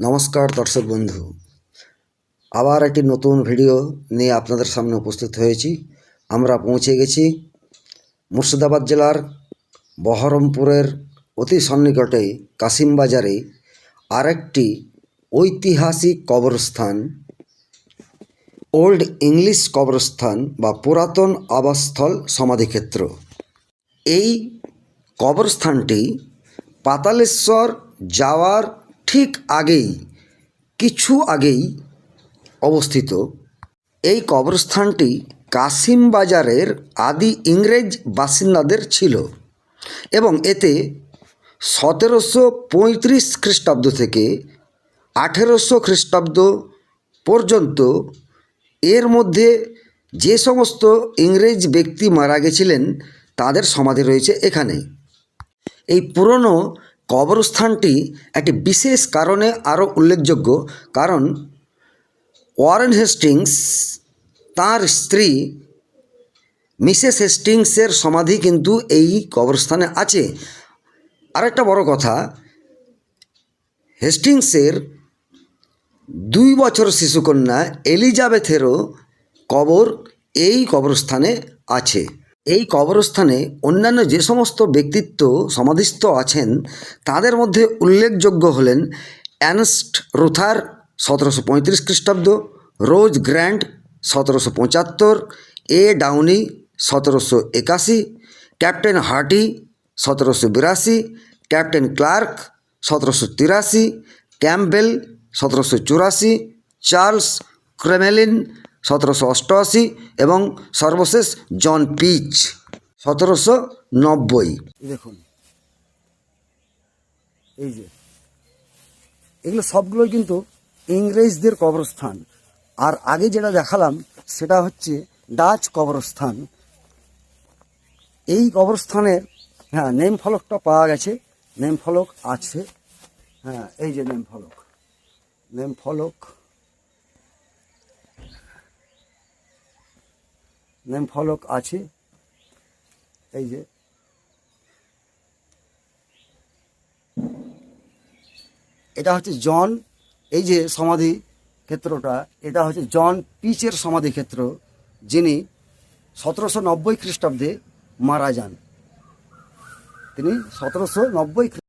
নমস্কার, দর্শক বন্ধু। আবার একটি নতুন ভিডিও নিয়ে আপনাদের সামনে উপস্থিত হয়েছি। আমরা পৌঁছে গেছি মুর্শিদাবাদ জেলার বহরমপুরের অতি সন্নিকটে কাশিমবাজারে আরেকটি ঐতিহাসিক কবরস্থান, ওল্ড ইংলিশ কবরস্থান বা পুরাতন আবাসস্থল সমাধিক্ষেত্র। এই কবরস্থানটি পাতালেশ্বর যাওয়ার ঠিক আগেই, কিছু আগেই অবস্থিত। এই কবরস্থানটি কাশিম বাজারের আদি ইংরেজ বাসিন্দাদের ছিল এবং এতে সতেরোশো পঁয়ত্রিশ খ্রিস্টাব্দ থেকে আঠেরোশো খ্রিস্টাব্দ পর্যন্ত এর মধ্যে যে সমস্ত ইংরেজ ব্যক্তি মারা গেছিলেন, তাদের সমাধি রয়েছে এখানে। এই পুরনো কবরস্থানটি একটি বিশেষ কারণে আরও উল্লেখযোগ্য, কারণ ওয়ারেন হেস্টিংস তার স্ত্রী মিসেস হেস্টিংসের সমাধি কিন্তু এই কবরস্থানে আছে। আরেকটা বড় কথা, হেস্টিংসের দুই বছর শিশুকন্যা এলিজাবেথেরও কবর এই কবরস্থানে আছে। এই কবরস্থানে অন্যান্য যে সমস্ত ব্যক্তিত্ব সমাধিস্থ আছেন, তাদের মধ্যে উল্লেখযোগ্য হলেন অ্যানস্ট রুথার সতেরোশো পঁয়ত্রিশ খ্রিস্টাব্দ, রোজ গ্র্যান্ড সতেরোশো পঁচাত্তর, এ ডাউনি সতেরোশো একাশি, ক্যাপ্টেন হার্টি সতেরোশো বিরাশি, ক্যাপ্টেন ক্লার্ক সতেরোশো তিরাশি, ক্যাম্পবেল সতেরোশো চুরাশি, চার্লস ক্রেমেলিন সতেরোশো অষ্টআশি এবং সর্বশেষ জন পিচ সতেরোশো নব্বই। দেখুন। এই যে। এগুলো সবগুলোই কিন্তু ইংরেজদের কবরস্থান। আর আগে যেটা দেখালাম, সেটা হচ্ছে ডাচ কবরস্থান। এই কবরস্থানের হ্যাঁ নেম ফলকটা পাওয়া গেছে। নেম ফলক আছে। হ্যাঁ এই যে নেম ফলক। নেম ফলক। নেম ফলক আছে। এই যে। এটা হচ্ছে জন এই যে সমাধি ক্ষেত্রটা, এটা হচ্ছে জন পিচের সমাধি ক্ষেত্র, যিনি সতেরোশো নব্বই খ্রিস্টাব্দে মারা যান। তিনি সতেরোশো নব্বই